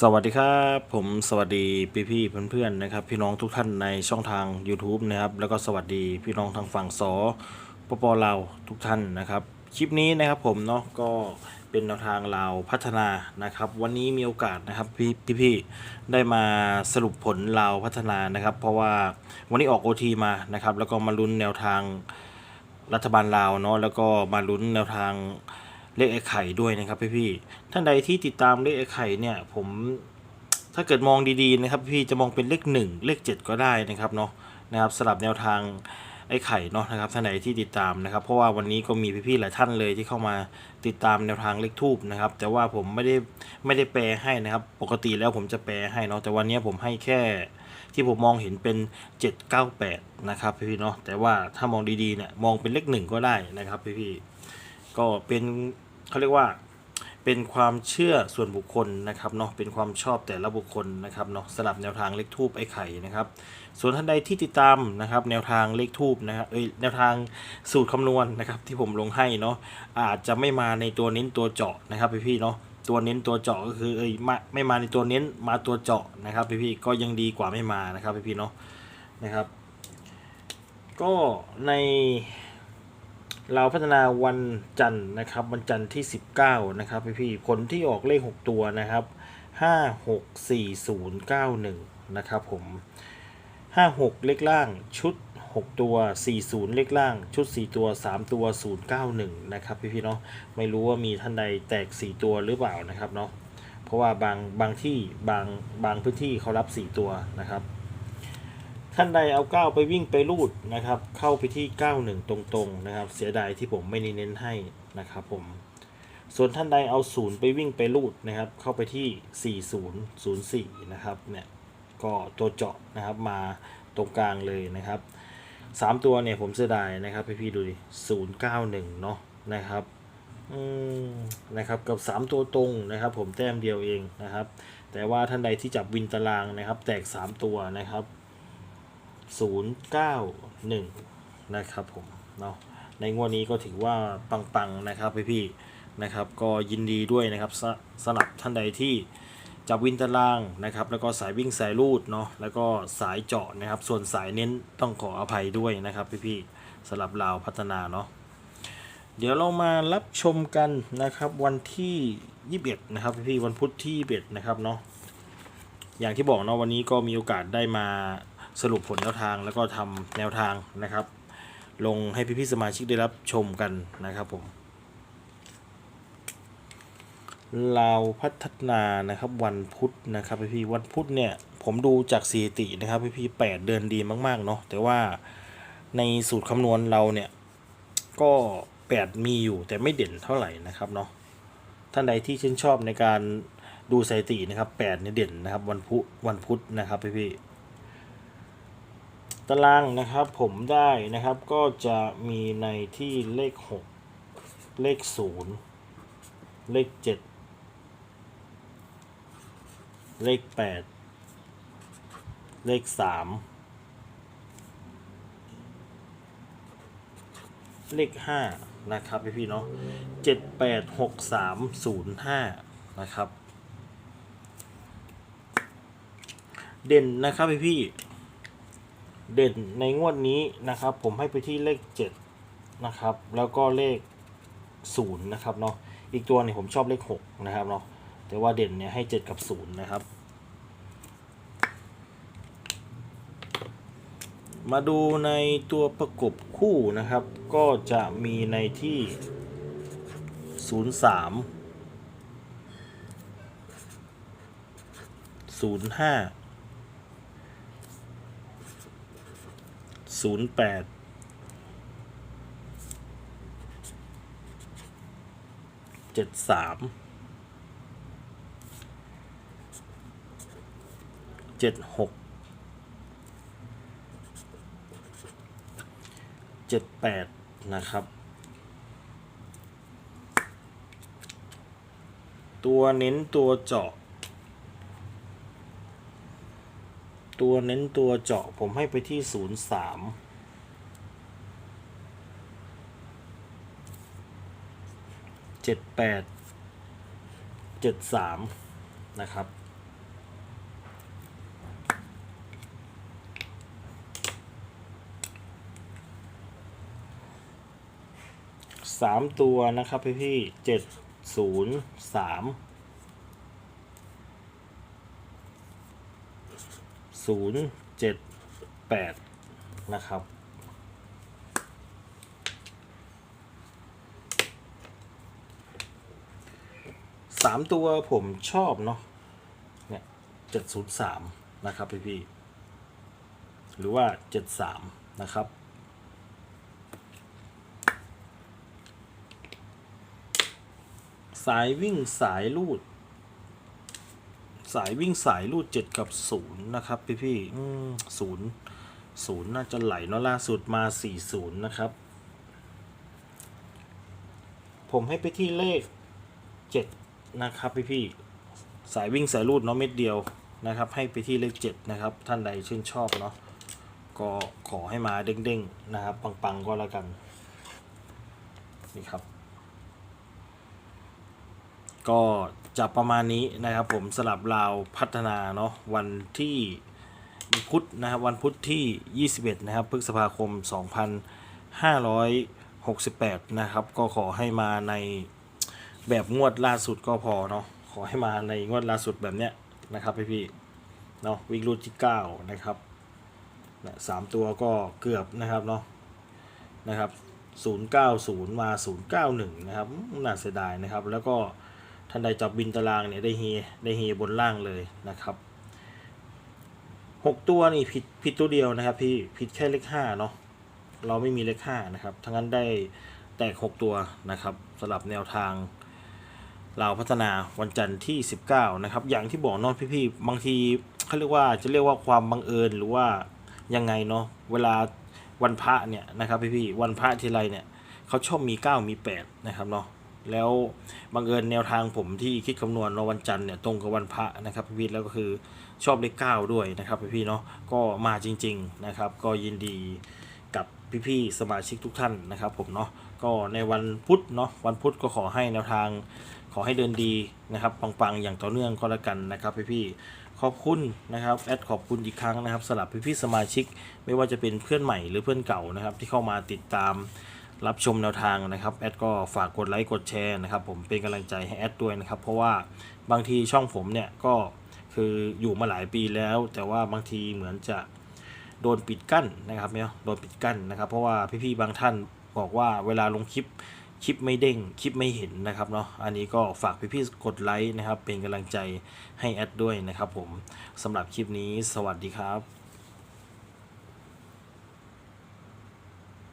สวัสดีครับ ผมสวัสดีพี่พี่เพื่อนๆนะครับ พี่น้องทุกท่านในช่องทาง YouTube นะครับ แล้วก็สวัสดีพี่น้องทางฝั่งสปปลาวทุกท่านนะครับ คลิปนี้นะครับผมเนาะก็เป็นแนวทางลาวพัฒนานะครับ วันนี้มีโอกาสนะครับพี่พี่ได้มาสรุปผลลาวพัฒนานะครับ เพราะว่าวันนี้ออก OT มานะครับ แล้วก็มาลุ้นแนวทางรัฐบาลลาวเนาะแล้วก็มาลุ้นแนวทาง เลขไอ้ไข่ด้วยนะครับพี่พี่ท่านใดที่ติดตามเลขไอ้ไข่เนี่ยผมถ้าเกิดมองดีๆนะครับพี่จะมองเป็นเลขหนึ่งเลขเจ็ดก็ได้นะครับเนาะนะครับสลับแนวทางไอ้ไข่เนาะนะครับท่านใดที่ติดตามนะครับ เพราะว่าวันนี้ก็มีพี่ๆหลายท่านเลยที่เข้ามาติดตามแนวทางเลขทูบนะครับ แต่ว่าผมไม่ได้ไม่ได้แปลให้นะครับ ปกติแล้วผมจะแปลให้เนาะแต่วันนี้ผมให้แค่ที่ผมมองเห็นเป็น 798 นะครับพี่ๆเนาะแต่ว่าถ้ามองดีๆเนี่ยมองเป็นเลขหนึ่งก็ได้นะครับพี่ๆก็เป็น เขาเรียกว่าเป็นความเชื่อส่วนบุคคลนะครับเนาะเป็นความชอบแต่ละบุคคลนะครับเนาะสลับแนวทางเลขทูบไอ้ไข่นะครับ ส่วนท่านใดที่ติดตามนะครับ แนวทางเลขทูบนะครับเอ้ยแนวทางสูตรคำนวณนะครับที่ผมลงให้เนาะอาจจะไม่มาในตัวเน้นตัวเจาะนะครับพี่ๆเนาะตัวเน้นตัวเจาะก็คือเอ้ยมาไม่มาในตัวเน้นมาตัวเจาะนะครับพี่พี่ๆก็ยังดีกว่าไม่มานะครับพี่พี่ๆเนาะนะครับ ก็ใน เราพัฒนาวันจันทร์นะครับ วันจันทร์ที่ 19 นะครับพี่พี่ๆผลที่ออกเลข 6 ตัวนะครับ 564091 นะครับผม 56 เลขล่างชุด 6 ตัว 40 เลขล่างชุด 4 ตัว 3 ตัว 091 นะครับพี่พี่ๆเนาะไม่รู้ว่ามีท่านใดแตก 4 ตัวหรือเปล่านะครับเนาะเพราะว่าบางบางที่บางบางพื้นที่เขารับ 4 ตัวนะครับ ท่านใดเอา9ไปวิ่งไปรูดนะครับ เข้าไปที่ 91 ตรงๆนะครับ เสียดายที่ผมไม่ได้เน้นให้นะครับผม ส่วนท่านใดเอา0ไปวิ่งไปรูดนะครับ เข้าไปที่ 4004 นะครับเนี่ยก็ตัวเจาะนะครับมาตรงกลางเลยนะครับสามตัวเนี่ยผมเสียดายนะครับพี่พี่ดูดิศูนย์เก้าหนึ่งเนาะนะครับอืมนะครับกับสามตัวตรงนะครับ ผมแต้มเดียวเองนะครับ แต่ว่าท่านใดที่จับวินตารางนะครับ แตกสามตัวนะครับ ศูนย์เก้าหนึ่งนะครับผมเนาะในงวดนี้ก็ถือว่าปังๆนะครับพี่พี่ๆนะครับ ก็ยินดีด้วยนะครับสสำหรับท่านใดที่จับวินตารางนะครับ แล้วก็สายวิ่งสายลูดเนาะแล้วก็สายเจาะนะครับ ส่วนสายเน้นต้องขออภัยด้วยนะครับพี่ๆสำหรับลาวพัฒนาเนาะเดี๋ยวเรามารับชมกันนะครับวันที่ 21 นะครับพี่ๆวันพุธที่21นะครับเนาะอย่างที่บอกเนาะวันนี้ก็มีโอกาสได้มา สรุปผลแนวทางแล้วก็ทำแนวทางนะครับ ลงให้พี่ๆสมาชิกได้รับชมกันนะครับผมลาพัฒนานะครับวันพุธนะครับพี่พี่ๆวันพุธเนี่ยผมดูจากสถิตินะครับพี่พี่ๆแปดเดือนดีมากๆเนาะแต่ว่าในสูตรคำนวณเราเนี่ยก็แปดมีอยู่แต่ไม่เด่นเท่าไหร่นะครับเนาะท่านใดที่ชื่นชอบในการดูสถิตินะครับแปดเนี่ยเด่นนะครับวันพุวันพุธนะครับพี่พี่ๆ ตารางนะครับผมได้นะครับก็จะมีในที่เลขหกเลขศูนย์เลขเจ็ดเลขแปดเลขสามเลขห้านะครับพี่พี่เนาะเจ็ดแปดหกสามศูนย์ห้านะครับ เด่นนะครับพี่พี่ เด่นในงวดนี้นะครับ ผมให้ไปที่เลขเจ็ดนะครับ แล้วก็เลขศูนย์นะครับเนาะอีกตัวเนี่ยผมชอบเลขหกนะครับเนาะแต่ว่าเด่นเนี่ยให้ 7 กับ 0 นะครับ มาดูในตัวประกบคู่นะครับ ก็จะมีในที่ 03 05 08 73เจ็ดหกเจ็ดแปดนะครับ ตัวเน้นตัวเจาะ ตัวเน้นตัวเจาะผมให้ไปที่ศูนย์สามเจ็ดแปดเจ็ดสามนะครับ สามตัวนะครับพี่พี่เจ็ดศูนย์สาม ศูนย์เจ็ดแปดนะครับ สามตัวผมชอบเนาะ เนี่ยเจ็ดศูนย์สามนะครับพี่พี่ หรือว่าเจ็ดสามนะครับสายวิ่งสายลูด สายวิ่งสายลูดเจ็ดกับศูนย์นะครับพี่พี่ศูนย์ศูนย์น่าจะไหลเนาะล่าสุดมาสี่ศูนย์นะครับ ผมให้ไปที่เลขเจ็ดนะครับพี่พี่สายวิ่งสายลูดเนาะเม็ดเดียวนะครับ ให้ไปที่เลขเจ็ดนะครับ ท่านใดชื่นชอบเนาะก็ขอให้มาเด้งๆนะครับ ปังๆก็แล้วกันนี่ครับ ก็ จะประมาณนี้นะครับผมสลับราวพัฒนาเนาะวันที่วันพุธนะครับวันพุธที่ 21 นะครับพฤษภาคม 2568 นะครับ ก็ขอให้มาในแบบงวดล่าสุดก็พอเนาะขอให้มาในงวดล่าสุดแบบเนี้ยนะครับพี่พี่เนาะวิ่งรูที่ 9 นะครับนะสามตัวก็เกือบนะครับเนาะนะครับ 090 มา 091 นะครับน่าเสียดายนะครับแล้วก็ ท่านใดจับบินตารางเนี่ยได้เฮได้เฮบนล่างเลยนะครับหกตัวนี่ผิดผิดตัวเดียวนะครับพี่ผิดแค่เลขห้าเนาะเราไม่มีเลขห้านะครับทั้งนั้นได้แตกหกตัวนะครับสำหรับแนวทางเราวพัฒนาวันจันทร์ที่ 19 นะครับ อย่างที่บอกเนอนพี่ๆบางทีเขาเรียกว่าจะเรียกว่าความบังเอิญหรือว่ายังไงเนาะเวลาวันพระเนี่ยนะครับพี่ๆวันพระทีไรเนี่ยเขาชอบมี 9 มี 8 นะครับเนาะ แล้วบังเอิญแนวทางผมที่คิดคำนวณในวันจันทร์เนี่ยตรงกับวันพระนะครับพี่พี่แล้วก็คือชอบเลขเก้าด้วยนะครับพี่พี่เนาะก็มาจริง ๆนะครับ ก็ยินดีกับพี่ๆสมาชิกทุกท่านนะครับ ผมเนาะก็ในวันพุธเนาะวันพุธก็ขอให้แนวทางขอให้เดินดีนะครับปังๆอย่างต่อเนื่องก็แล้วกันนะครับพี่พี่ๆขอบคุณนะครับแอดขอบคุณอีกครั้งนะครับสำหรับพี่ๆสมาชิก ไม่ว่าจะเป็นเพื่อนใหม่หรือเพื่อนเก่านะครับ ที่เข้ามาติดตาม รับชมแนวทางนะครับแอดก็ฝากกดไลค์กดแชร์นะครับผมเป็นกำลังใจให้แอดด้วยนะครับ เพราะว่าบางทีช่องผมเนี่ยก็คืออยู่มาหลายปีแล้ว แต่ว่าบางทีเหมือนจะโดนปิดกั้นนะครับเนี่ยโดนปิดกั้นนะครับ เพราะว่าพี่ๆบางท่านบอกว่าเวลาลงคลิปคลิปไม่เด้งคลิปไม่เห็นนะครับเนาะอันนี้ก็ฝากพี่ๆกดไลค์นะครับ เป็นกำลังใจให้แอดด้วยนะครับผมสำหรับคลิปนี้สวัสดีครับ